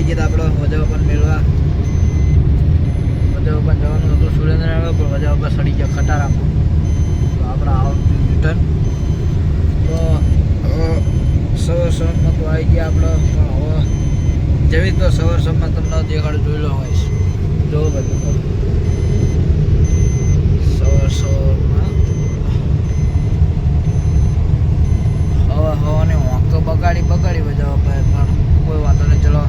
આવી ગયા આપણે વજાવ પણ મેળવા. વજાવ ઉપર જવાનું હતું. સુરેન્દ્રનગર પણ વજાવ ઉપર સડી ગયા. ખટારામાં તો આપણે આવતું રિટર્ન તો સવાર સવારમાં તો આવી ગયા આપણે, પણ હવે જેવી તો સવાર સવારમાં તમને દેખાડ જોઈ લો હોય જોવો બધું તો સવાર સવારમાં હવા હવાની હોંક તો બગાડી બગાડી બજાવ પણ કોઈ વાંધો નહીં ચલો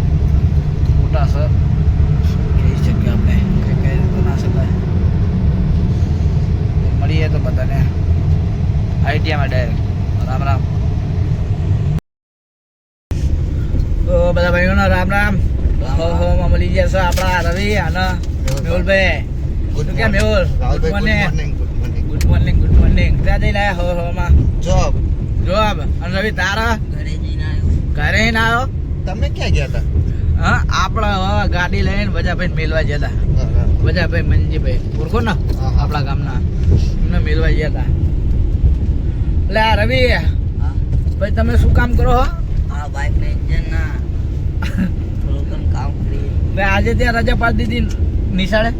મોટા સર શું કહી શકીએ આપણે કંઈ કહી તો ના શકાય મળીએ તો બધાને આઈટીઆમાં ડાયરેક્ટ રામ રામ તો બધા ભાઈઓનો રામ રામ. હો હો માં મળી ગયા છે આપણા રવિ અને મેહુલભાઈ. ગુડ કેમ Mehul? Good morning good morning good morning ક્યાં જઈને આવ્યા હો હો માં? જોબ જોબ અને રવિ તારા? ઘરે જઈને આવ્યો ઘરે ના આવ્યો તમે ક્યાં ગયા હતા? હા આપણા ગાડી લઈને બજાભાઈ મેલવા ગયા હતા. બજાભાઈ મંજીભાઈ. ઓળખો ને. આપણા ગામના. એમને મેલવા ગયા હતા. એટલે આ રવિ ભાઈ તમે શું કામ કરો હો? બાઇક ના ના થોડું કામ કરી મેં આજે ત્યાં રજા પાડી દીધી નિશાળે?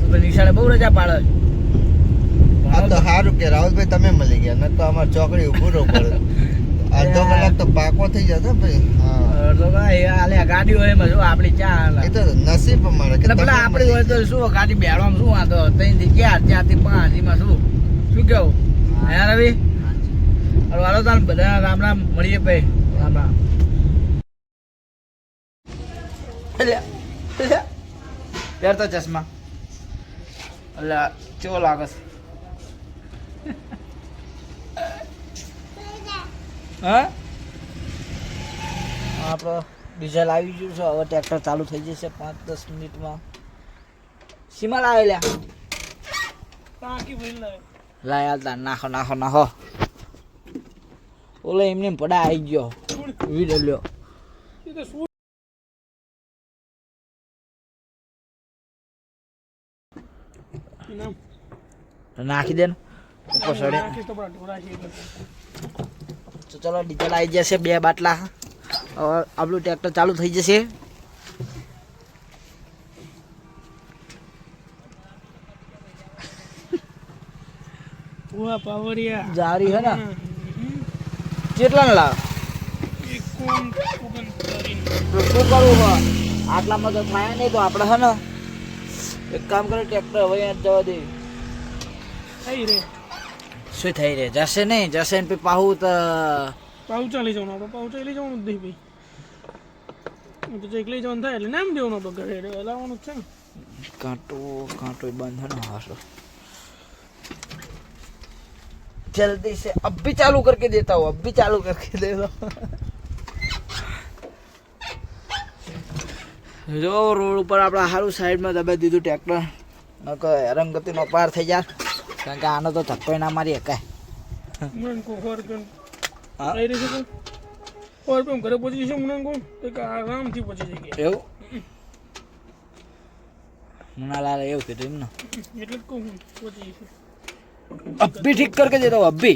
તું તો નિશાળે બહુ રજા પાડે છે. આ તો સારું કે રાહુલભાઈ તમે મળી ગયા ન તો અમારે ચોકડી ઉભું રહું પડે. અડધો કલાક તો પાકો થઈ જતો ભાઈ. અડધો કલાક ભાઈ આલે ગાડી હોય એમાં શું આપણી ચા. એ તો નસીબ અમારે કે એટલે પેલા આપણી હોય તો શું ગાડી બેડવામાં શું વાંધો? ત્યાંથી ક્યાં ચાર ત્યાંથી પાંચ એમાં શું? શું કેવું હે રવિ? હાલો હાલો તાર બધા રામ રામ મળીએ ભાઈ. રામ રામ. પહેરતો ચશ્મા. એટલે ચેવો લાગે છે? હા? આપણો ડીઝલ આવી ગયું છે. હવે ટ્રેક્ટર ચાલુ થઈ જશે પાંચ દસ મિનિટમાં. સીમા લાવે લ્યા. લાય નાખો નાખો નાખો ઓલે એમને એમ પડા આવી ગયો. વીડિયો લ્યો. નાખી દે ને. ઉપર સડે તો ચલો ડીઝલ આવી જશે બે બાટલા. હવે આપણું ટ્રેક્ટર ચાલુ થઈ જશે. જારી હે ને. કેટલા લાવ? શું કરવું આટલામાં તો નહીં તો આપણે હે એક કામ કરે ટ્રેક્ટર હવે જવા દે થઈ રે શું થઈ રે જશે નહીં? જશે ને તો પાહુ જવાનું આપણે પાહુ જવાનું દે તો એકલી જવાનું થાય એટલે નામ દેવાનું આપણે ઘરે લાવવાનું છે કાંટો કાંટો બંધ ને હાસો जल्दी से अब भी चालू करके देता हूँ अब भी चालू करके दे दो જો રોડ ઉપર આપણે સારું સાઈડમાં દબાઈ દીધું ટ્રેક્ટર નકર હેરંગતિનો પાર થઈ જાય કારણ કે આનો તો ધક્કો ના મારી શકાય મને કહું સો રૂપિયા હા? લઈ રહી છે સો રૂપિયા ઘરે પહોંચી જશે મને કહું તો કે આરામથી પહોંચી જઈએ એવું મુનાલાલ એવું કીધું એમ ને એટલે જ કહું હું પહોંચી જશે अब भी ठीक करके देता हूँ अब भी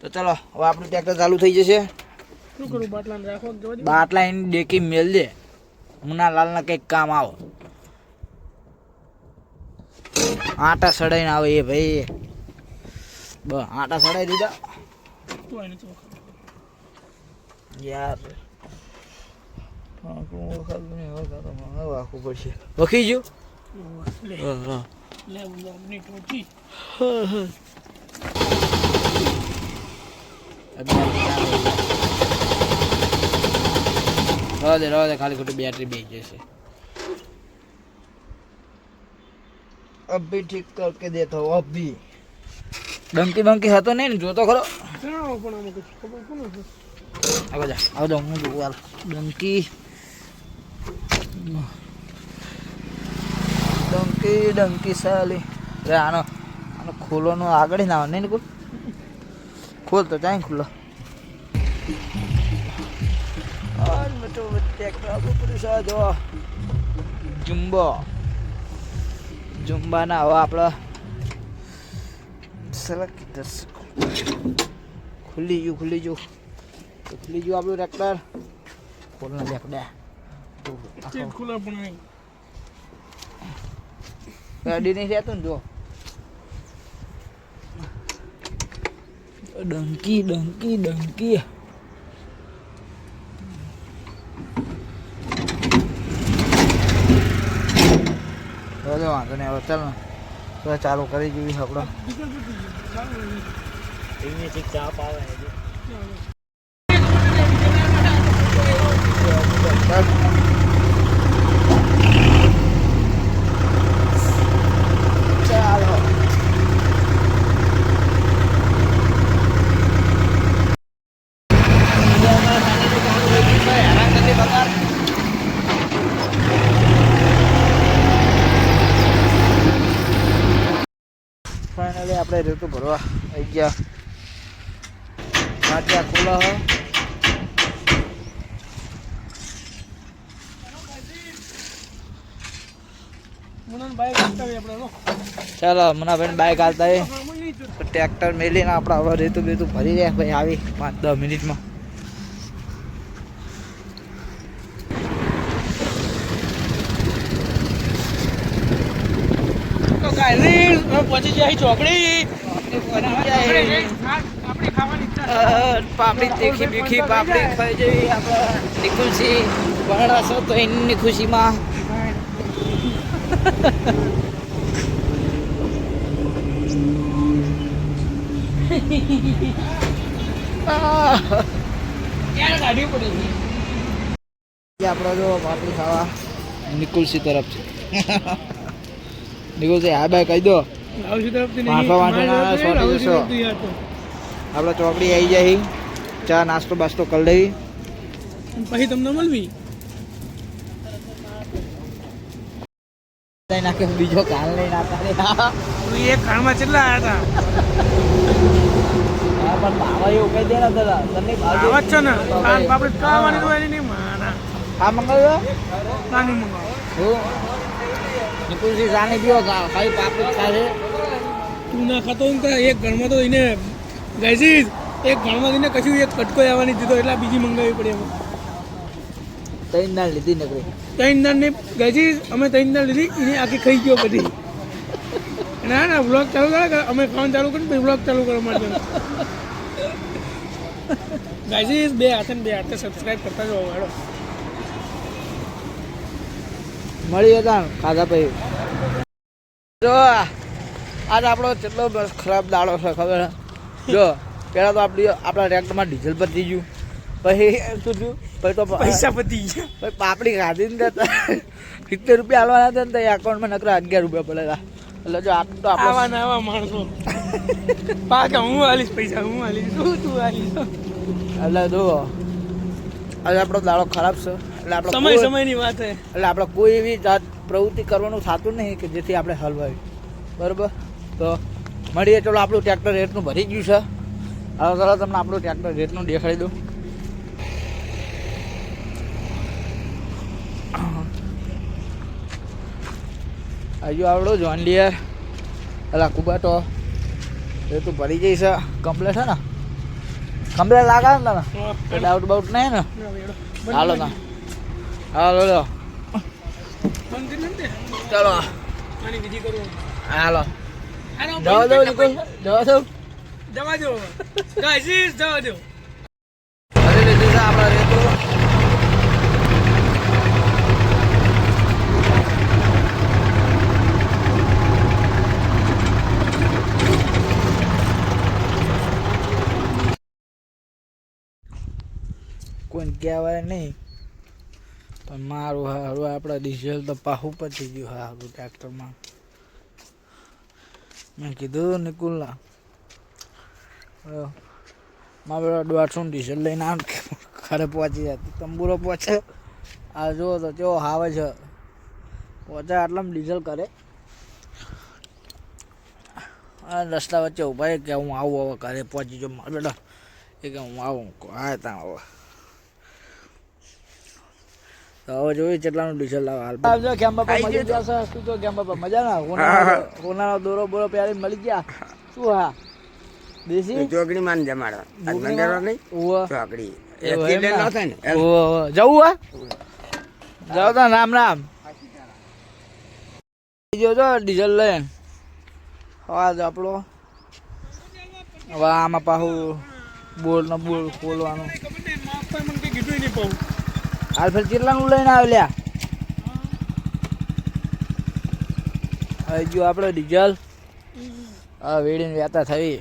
તો ચલો હવે આપણું ટ્રેક્ટર ચાલુ થઈ જશે શું કરું બાટલાને રાખો કે જવા દે બાટલા એની ડેકી મેલ દે મુના લાલના કંઈક કામ આવો આટા સડાઈને આવે એ ભાઈ બ આટા સડાઈ દીધા તો એને ચોખા યાર આખું ઓળખાતું નહીં, ઓળખાતું નહીં. હવે આખું પડશે વખી ગયું લે હા, હા. લે હું આપની ટોચી રવા દે રવા દે ખાલી ખોટી બેટરી બે જશે अब भी ठीक करके देता हूँ अब भी ડંકી બંકી હતો નહીં ને જોતો ખરો જણાવો પણ આમાં કંઈક ખબર કોને છે આગળ જા આવો જાઉં હું જોઉં હાલ ડંકી ડંકી ડંકી સાલી. રે આનો આનો ખોલોનો આગળ ના આવે ને ખોલ તો ચાઈ ખુલ્લો. આજ બેટો ટ્રેક્ટર આપણું પૂરું સા જો. જુમ્બો. જુમ્બાના હવે આપણા સલક ખુલ્લી ગયું ખુલ્લી ગયું. ખુલી ગયું આપણું ટ્રેક્ટર ખોલ ના લે બે ખુલ્લા પણ નહીં. ગાડી નહીં રહેતું ને જો ડંકી ડંકી ડંકી હવે વાંધો નહીં હવે ચાલ ને તો ચાલુ કરી જોઈએ આપણે ચા પાવે ચાલો આપણે રેતું ભરવા આવી ગયા. માટિયા ખુલ્લા હો. ચાલો મનાભાઈ બાઇક હાલતા ટ્રેક્ટર મેલીને આપણે હવે રેતું બેતું ભરી રહ્યા ભાઈ આવી પાંચ દસ મિનિટમાં. પહોંચી જાય ચોકડી. આપણે પાપડી તીખી બીખી પાપડી ખાઈ જેવી આપણે તો એની ખુશીમાં. પડે જો પાપડી ખાવા નિકુલસી તરફથી. નિકુલસી હા ભાઈ કહી દો. ના. આપણે ચોકડી આવી જાય ચા નાસ્તો બાસ્તો કરી લેવી પછી તમને મળવી. નાખે બીજો કાલ લઈને આવતા તો એક ખાણમાં કેટલા આવ્યા પણ બાબા એવું કહી દે ને દાદા તને હતા આવા છે ને? કાન બાપડે કાવાની તો એની નહીં માના હા મંગાવ્યો? નાની મંગાવો? હું? નિકુલસી સાની પીવો ખાલી પાપડી ખાશે તું ના ખાતો હોય ને એક ઘરમાં તો એને ગાઈઝીસ એક ઘરમાં એને કશું એક કટકો આવવાની દીધો એટલે બીજી મંગાવી પડી એમાં. ત્રણ દાળ લીધી નકરી ત્રણ દાળ ને ગાઈઝીસ અમે ત્રણ દાળ લીધી એને આખી ખાઈ ગયો બધી. ના ના બ્લોગ ચાલુ કરે અમે ખાવાનું ચાલુ કરીને પછી બ્લોગ ચાલુ કરવા માટે. ગાઈઝીસ બે હાથે બે હાથે સબસ્ક્રાઇબ કરતા જાઓ વાળો મળી હતા ખાધા પછી. જો આજ આપણો કેટલો બસ ખરાબ દાડો છે ખબર છે? જો પહેલાં તો આપણી આપણા રેન્કમાં ડીઝલ પતી ગયું. પછી શું થયું? પછી તો પૈસા પતી ગયા. પછી પાપડી ખાધી ને તો સિત્તેર રૂપિયા આલવાના હતા ને તો એકાઉન્ટમાં નકરા અગિયાર રૂપિયા પડેલા. એટલે જો આટલું તો આવા આવા માણસો. પાકા હું આલીશ પૈસા હું આલીશ. શું તું આલીશ? એટલે જો આજે આપણો દાડો ખરાબ છે. એટલે આપણે સમય સમયની વાત છે એટલે આપણે કોઈ એવી જાત પ્રવૃત્તિ કરવાનું થતું નહીં કે જેથી આપણે હલવાય બરાબર? તો મળીએ. ચલો આપણું ટ્રેક્ટર રેટનું ભરી ગયું છે. હવે તરત તમને આપણું ટ્રેક્ટર રેટનું દેખાડી દઉં. હજુ આવડો જોન લિયર અલા કુબાટો એ તું ભરી જઈશ કમ્પ્લેટ છે ને? કમ્પ્લેટ લાગે ને તને? ડાઉટ બાઉટ નહીં ને? હાલો ના હાલો લો. કરું હાલો. આનો જવા દો કરી નિકુલ. નાખ. જવા દો. જવા દો. જવા દો. ભરી લીધું છે આપણે રેતું કોઈને કહેવાય નહીં. પણ મારું હારું, આપણે ડીઝલ તો પાહું પચી ગયું હારું ટ્રેક્ટરમાં. મેં કીધું નિકુલના મારા પેલા દોઢસો ડીઝલ લઈને આમ ઘરે પહોંચી જાય. તંબુરો પહોંચે. આ જુઓ તો કેવો હાવે છે પહોંચે આટલામાં ડીઝલ કરે. રસ્તા વચ્ચે ઊભા કે હું આવું હવે ઘરે પહોંચી જાઉં. મારા બેટા, એ કે હું આવું આ ત્યાં હવે. તો હવે જોયું કેટલાનું ડીઝલ લાવે હાલ આવજો કેમ બાપા મળી ગયા છે શું તો કેમ બાપા મજા ના હોના હોનાનો દોરો બોરો પહેરી મળી ગયા. શું હા? દેશી? ચોકડી માન જમાડવા. મંદિર નહીં. ચોકડી. જવું હે? જાઓ તો રામ રામ જોજો ડીઝલ લઈને. અવાજ આપણો. હવે આમાં પાછું બોલ ને બોલ ખોલવાનું કીધું નહીં પાઉં હાલ ફેર કેટલાનું લઈને આવ્યા હવે જો આપણે ડીઝલ. હા વેડીને વ્યાતા થઈ.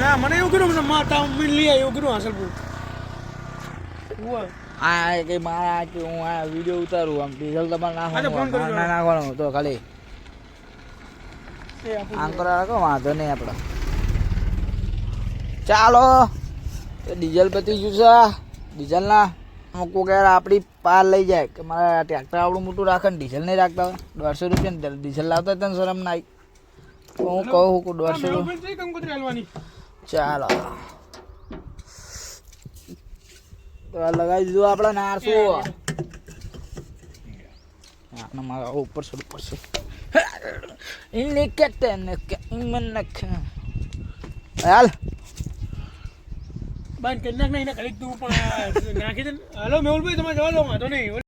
ના મને એવું કર્યું માતા લઈ આવ્યો કીધું હાસલપુર. આ કે મારા કે હું આ વીડિયો ઉતારું આમ ડીઝલ તમારે નાખવાનું ના નાખવાનું તો ખાલી. કરવા રાખો વાંધો નહીં આપણે ચાલો ડીઝલ પતી ગયું છે. ડીઝલ ના મૂકવું કે આપણી પાર લઈ જાય. કે મારા ટ્રેક્ટર આવડું મોટું રાખે ને ડીઝલ નહીં રાખતા હોય. દોઢસો રૂપિયા ડીઝલ લાવતા ત્યાં ને શરમ ના હું કહું કે દોઢસો રૂપિયા ચાલો. લગાવી દીધું આપણે નારસો આને મારે ઉપર છે ઉપર છે ઇને કેતે કે ઇમન નખ. હાલ. બાન કરી એને પણ નાખી દે હાલો, મેહુલભાઈ તમે જવા દો, વાંધો નહીં.